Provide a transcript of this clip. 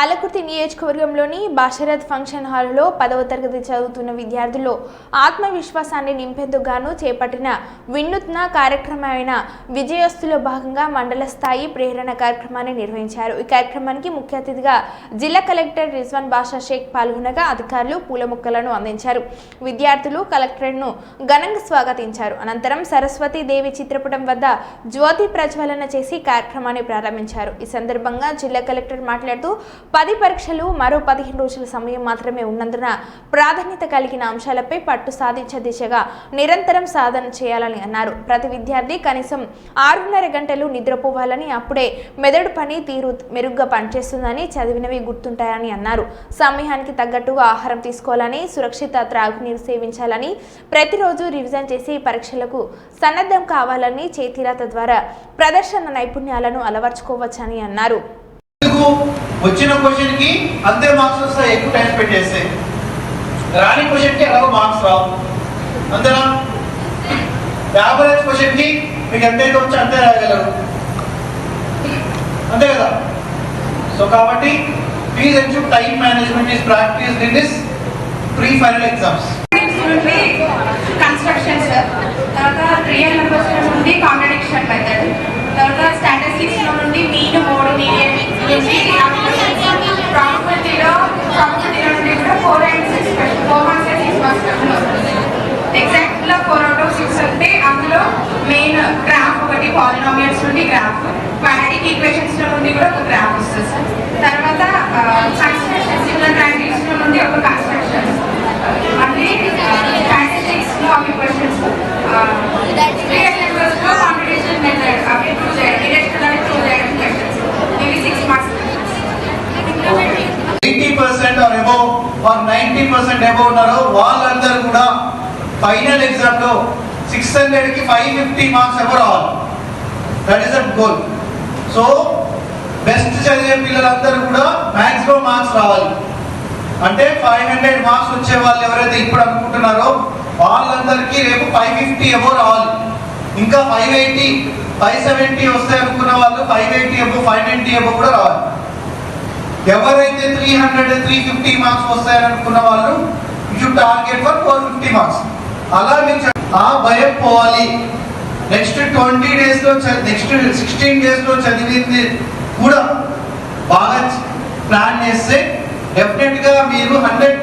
పాలకుర్తి నియోజకవర్గంలోని బాషరథ్ ఫంక్షన్ హాల్లో పదవ తరగతి చదువుతున్న విద్యార్థుల్లో ఆత్మవిశ్వాసాన్ని నింపేందుకు గాను చేపట్టిన వినూత్న కార్యక్రమమైన విజయోస్తులో భాగంగా మండల స్థాయి ప్రేరణ కార్యక్రమాన్ని నిర్వహించారు. ఈ కార్యక్రమానికి ముఖ్య అతిథిగా జిల్లా కలెక్టర్ రిజ్వాన్ బాషా షేక్ పాల్గొనగా అధికారులు పూల మొక్కలను అందించారు. విద్యార్థులు కలెక్టర్ను ఘనంగా స్వాగతించారు. అనంతరం సరస్వతి దేవి చిత్రపటం వద్ద జ్యోతి ప్రజ్వలన చేసి కార్యక్రమాన్ని ప్రారంభించారు. ఈ సందర్భంగా జిల్లా కలెక్టర్ మాట్లాడుతూ పది పరీక్షలు మరో పదిహేను రోజుల సమయం మాత్రమే ఉన్నందున ప్రాధాన్యత కలిగిన అంశాలపై పట్టు సాధించే దిశగా నిరంతరం సాధన చేయాలని అన్నారు. ప్రతి విద్యార్థి కనీసం ఆరున్నర గంటలు నిద్రపోవాలని అప్పుడే మెదడు పని తీరు మెరుగ్గా పనిచేస్తుందని చదివినవి గుర్తుంటాయని అన్నారు. సమయానికి తగ్గట్టుగా ఆహారం తీసుకోవాలని సురక్షిత త్రాగునీరు సేవించాలని ప్రతిరోజు రివిజన్ చేసి పరీక్షలకు సన్నద్ధం కావాలని చేతిరాత ద్వారా ప్రదర్శన నైపుణ్యాలను అలవర్చుకోవచ్చని అన్నారు. వచ్చిన క్వశ్చన్కి అంతే మార్క్స్ వస్తాయి ఎక్కువ టైం పెట్టేస్తే రాని క్వశ్చన్కి ఎలాగో మార్క్స్ రావు. అంతేనా? యావరేజ్ క్వశ్చన్కి మీకు ఎంతైతే వచ్చి అంతే రాయగలరు. అంతే కదా? సో కాబట్టి please ensure time management is practice in this pre final exams construction sir తర్వాత రియల్ నెంబర్స్ ఉంది కాంట్రడిక్షన్ మెథడ్ తర్వాత స్టాటిస్టిక్స్లో నుండి మీన్ మోడ్ మీడియన్ ప్రాబిలిటీలో ప్రాబిలిటీలో నుండి కూడా four and six four marks six marks ఎగ్జాక్ట్లో four out of six అంటే అందులో మెయిన్ గ్రాఫ్ ఒకటి నుండి గ్రాఫ్ క్వాడ్రాటిక్ ఈక్వేషన్స్లో నుండి కూడా ఒక గ్రాఫ్ వస్తుంది సార్ తర్వాత కన్స్ట్రక్షన్స్ సిమిలర్ ట్రాంగిల్స్లో నుండి ఒక కన్స్ట్రక్షన్స్ మళ్ళీ స్టాటిస్టిక్స్లో అవి క్వశ్చన్స్ కాంపిటీషన్ మెథడ్ అవి ప్రూవ్ చేయడం డిరెక్షన్ ప్రూవ్ చేయడం క్వశ్చన్స్ ఇవి six marks eighty percent or above or ninety percent above ఉన్నారో వాళ్ళందరూ కూడా ఫైనల్ ఎగ్జామ్లో సిక్స్ హండ్రెడ్కి ఫైవ్ ఫిఫ్టీ మార్క్స్ ఎవరు రావాలి. గోల్ సో బెస్ట్ చదివే పిల్లలందరూ కూడా మ్యాక్సిమం మార్క్స్ రావాలి. అంటే ఫైవ్ హండ్రెడ్ మార్క్స్ వచ్చే వాళ్ళు ఎవరైతే ఇప్పుడు అనుకుంటున్నారో వాళ్ళందరికీ రేపు ఫైవ్ ఫిఫ్టీ ఎవో రావాలి. ఇంకా ఫైవ్ ఎయిటీ ఫైవ్ సెవెంటీ వస్తాయి అనుకున్న వాళ్ళు five eighty above five ninety above కూడా రావాలి. ఎవరైతే three hundred three fifty marks వస్తాయని అనుకున్న వాళ్ళు you target for four fifty marks అలా మీరు ఆ భయం పోవాలి. నెక్స్ట్ ట్వంటీ డేస్లో నెక్స్ట్ సిక్స్టీన్ డేస్లో చదివింది కూడా బాగా ప్లాన్ చేస్తే డెఫినెట్గా మీరు హండ్రెడ్